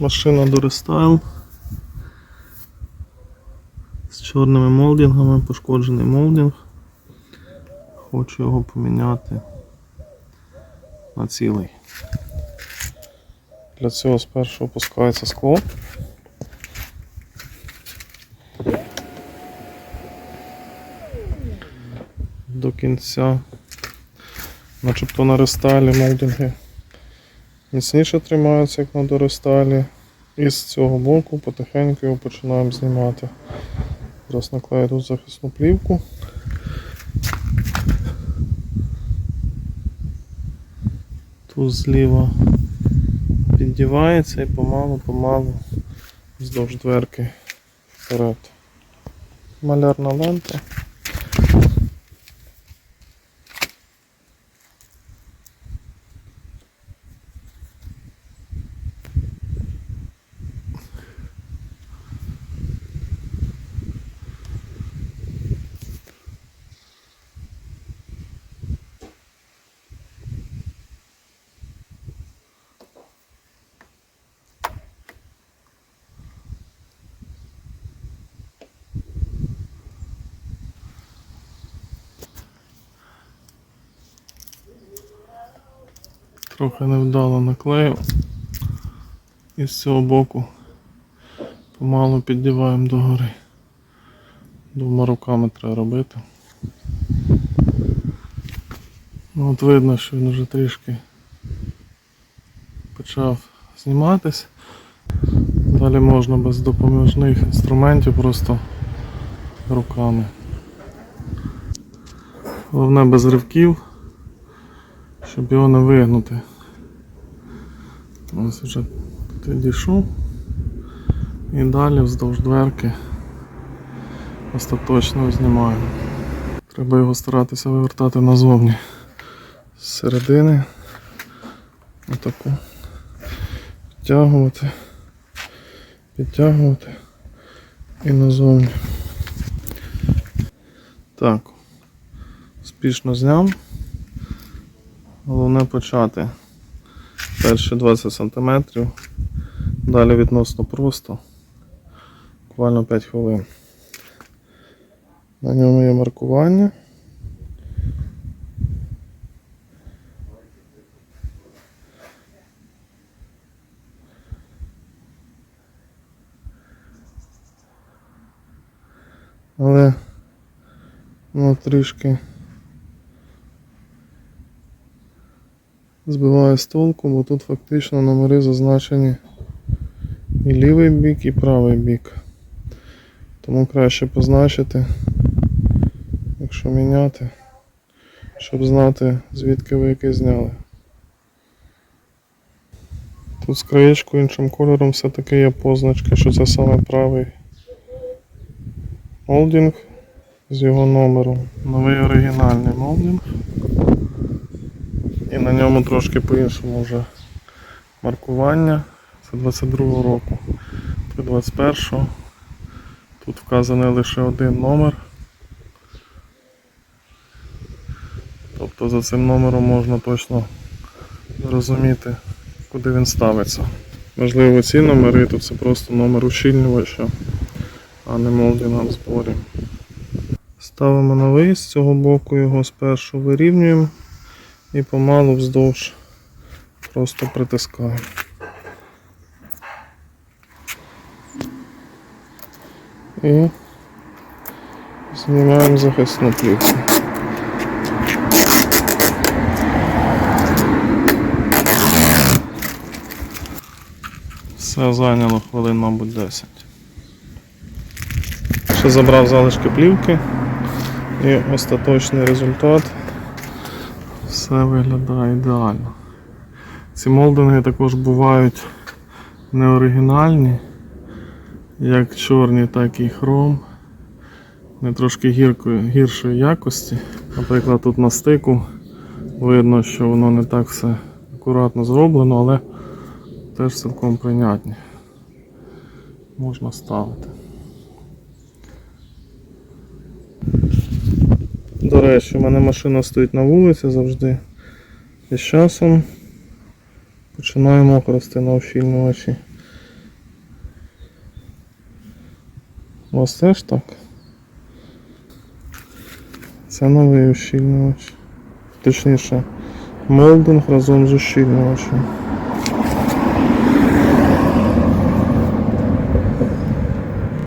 Машина Durastyle з чорними молдингами, пошкоджений молдинг. Хочу його поміняти на цілий. Для цього спершу опускається скло. До кінця. Начебто на рестайлі молдинги міцніше тримаються, як на дорестайлі. І з цього боку потихеньку його починаємо знімати. Зараз наклею тут захисну плівку. Тут зліва піддівається і помалу-помалу вздовж дверки вперед. Малярна лента. Трохи невдало наклеїв. І з цього боку помалу піддіваємо догори. Двома руками треба робити. Ну, от видно, що він вже трішки почав зніматись. Далі можна без допоміжних інструментів просто руками. Головне без ривків щоб його не вигнути. Ось вже тут дійшов. І далі вздовж дверки остаточно знімаю. Треба його старатися вивертати назовні. З середини. Отаку. Підтягувати. Підтягувати і назовні. Так. Успішно зняв. Головне почати перші 20 см, далі відносно просто, буквально 5 хвилин. На ньому є маркування. Але ну, трішки збиваю з толку, бо тут фактично номери зазначені і лівий бік, і правий бік. Тому краще позначити, якщо міняти, щоб знати звідки ви який зняли. Тут з краєчку іншим кольором все-таки є позначка, що це саме правий молдинг з його номером. Новий оригінальний молдинг. І на ньому трошки по-іншому вже маркування. Це 22-го року. Тут 21-го. Тут вказаний лише один номер. Тобто за цим номером можна точно зрозуміти, куди він ставиться. Можливо, ці номери тут це просто номер ущільнювача, а не молдінга в зборі. Ставимо новий, з цього боку його спершу вирівнюємо і помалу вздовж просто притискаю. І знімаємо захисну плівку. Все зайняло хвилин, мабуть, 10. Ще забрав залишки плівки і остаточний результат все виглядає ідеально. Ці молдинги також бувають неоригінальні, як чорні, так і хром. Не трошки гіркої, гіршої якості. Наприклад, тут на стику видно, що воно не так все акуратно зроблено, але теж цілком прийнятні. Можна ставити. До речі, у мене машина стоїть на вулиці завжди. І з часом починаємо на овщільнювачі. У вас теж так? Це новий ущільнювач. Точніше, молдинг разом з ущільнювачем.